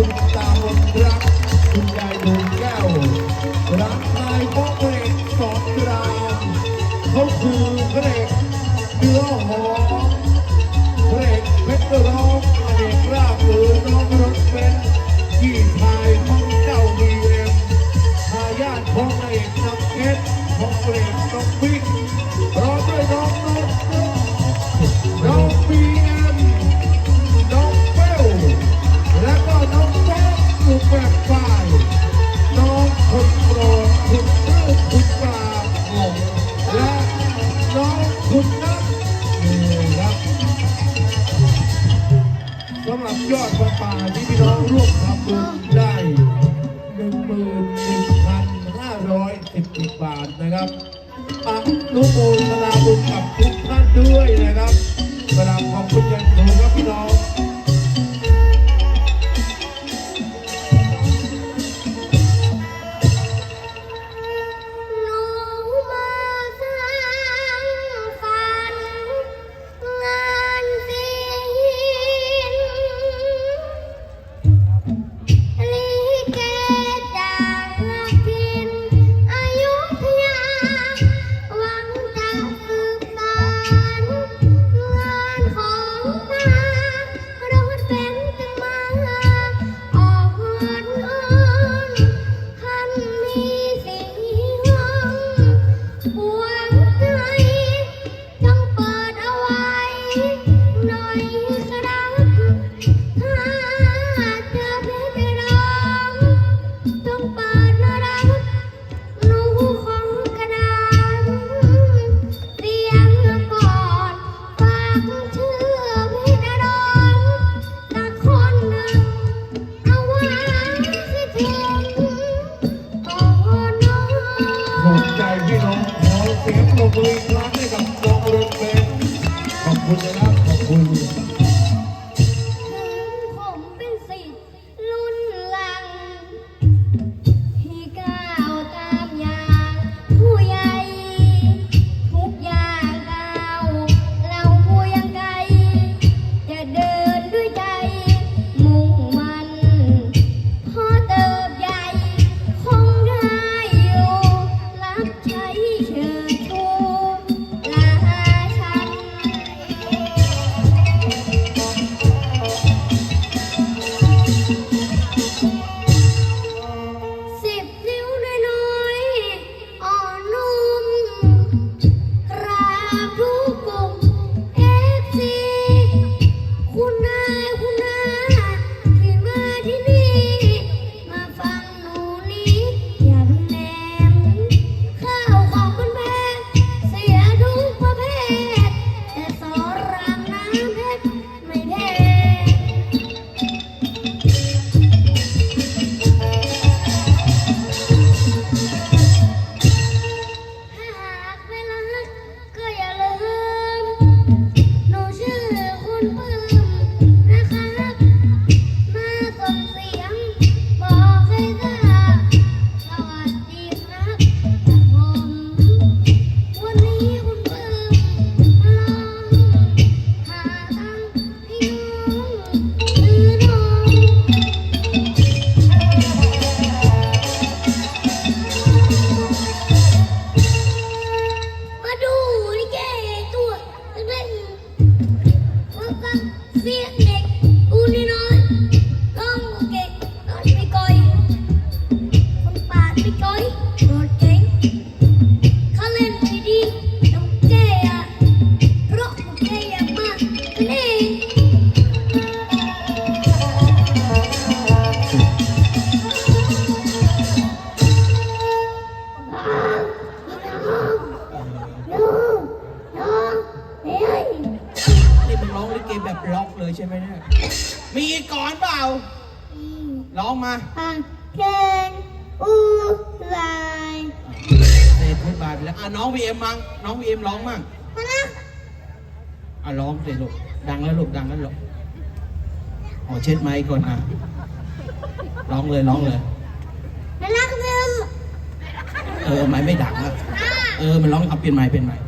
Tentar mostrar ยอดประป่าที่พี่น้องร่วมทำบุญได้หนึ่งหมื่นหนึ่งพันห้าร้อยสิบเอ็ดบาทนะครับปักนุโมทนาบุญกับทุกท่านด้วยนะครับกราบขอบคุณยังคงครับพี่น้อง hopefully Thank you. ช่ไหมเนี่ย มีก่อนเปล่า ร้องมาเพลงอุไรเตะพูดบาดไปแล้วอะน้องวีเอ็มมั้งน้องวีเอ็มร้องมั่งอะร้องเสร็จลูกดังแล้วลูกดังแล้วลูกออเช็ดไมค์ก่อนอะร้องเลยร้องเลย มารักเธอเออไมค์ไม่ดังแล้เออมันร้องเอาเปลี่ยนไมค์เปลี่ยนไมค์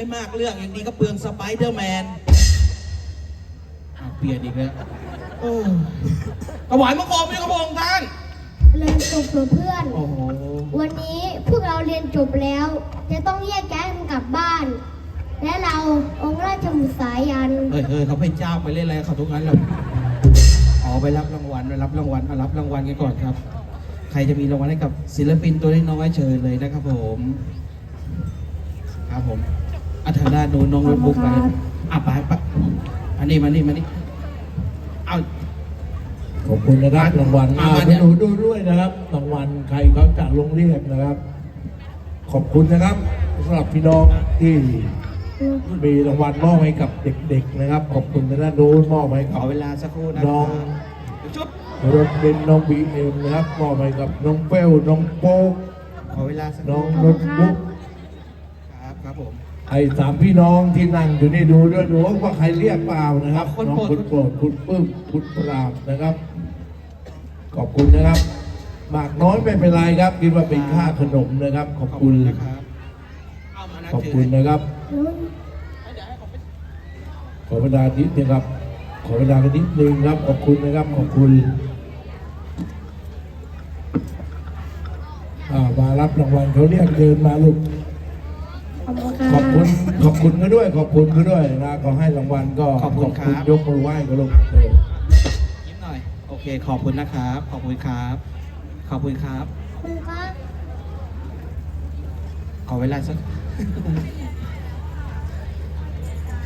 อีกไม่มากเรื่องอย่างนี้ก็เปลืองสไปเดอร์แมนอ้าวเปลี่ยนอีกแล้วโอ้ถวายมังกรพระพระองค์ท่าน เรียนจบเถอะเพื่อน โอ้โหวันนี้พวกเราเรียนจบแล้ว จะต้องแยกย้ายกันกลับบ้าน และเราองค์ราชบุตรสายัน เฮ้ยเฮ้ยเขาเป็นเจ้าไปเล่นอะไรกับเขาทุกนั้นแล้วอ๋อไปรับรางวัลไปรับรางวัลมารับรางวัลกันก่อนครับ ใครจะมีรางวัลให้กับศิลปินตัวเล็กน้อยเชิญเลยนะครับผม ครับผม อัทางด้านโน้นน้องโน้ตบุ๊กไปอะไปไปอันนี้มานี่มานี่เอา ขอบคุณนะครับรางวัลมาอ่ามาเนี่คุณยหนูดูด้วยนะครับรางวัลใครเขาจัดลงเรียกนะครับ ขอบคุณนะครับสำหรับพี่น้องที่มีรางวัลมอบให้กับเด็ก ๆนะครับ ขอบคุณนะโน้นมอบให้ขกับอเวลาสักครู่นะน้อง จุ๊บรถเบนซ์น้องบีเอ็มนะครับมอบให้กับน้องเฟลน้องโป๊กขอเวลาสักคน้องรู่รถบุ๊กครับครับผม ไอ้สามพี่น้องที่นั่งอยู่นี่ดูด้วยดูว่าใครเรียกเปล่านะครับคนน้องโปรดคุณโปรดคุณปื้มคุณปราบนะครับ ขอบคุณนะครับหมากน้อยไม่เป็นไรครับคิดว่าเป็นค่าขนมนะครับ ขอบคุณนะครับเอามานะขอบคุณนะครับนู้นขอเวลานิดนึงครับ ขอเวลากันนิดนึงครับ ขอบคุณนะครับ ขอบคุณอ่ามารับรางวัลเขาเรียกเดินมาลูก ขอบคุณครัขอบคุณขอบคุณเขาด้วย ขอบคุณเขาด้วยนะขอให้รางวัลก็ขอบคุณครับ ยกมือไหว้ก็ลูกเออยิ้มหน่อย โอเค ขอบคุณนะครับ ขอบคุณครับ ขอบคุณครับขอบคุณครับ ขอเวลาสัก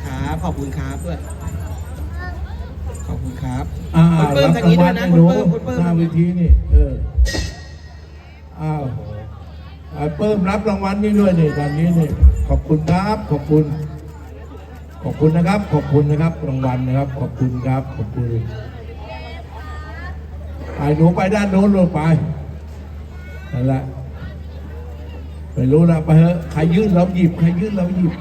ครับ ขอบคุณครับด้วยขอบคุณครับ อ่าคุณเปิ้มรับทางนี้ด้วยนะรางคุณวัลเปิ้มคุณเปิ้ม หน้าเวทีนี่ เอออ้าวไอ้เปิ้มรับรางวัลนี่ด้วยนี่ตอนนี้นี่ ขอบคุณครับ ขอบคุณ ขอบคุณนะครับ ขอบคุณนะครับรางวัลนะครับ ขอบคุณครับ ขอบคุณไปหนูไปด้านโน้นลงไปนั่นแหละไม่รู้นะไปเถอะใครยื่นเราหยิบใครยื่นเราหยิบ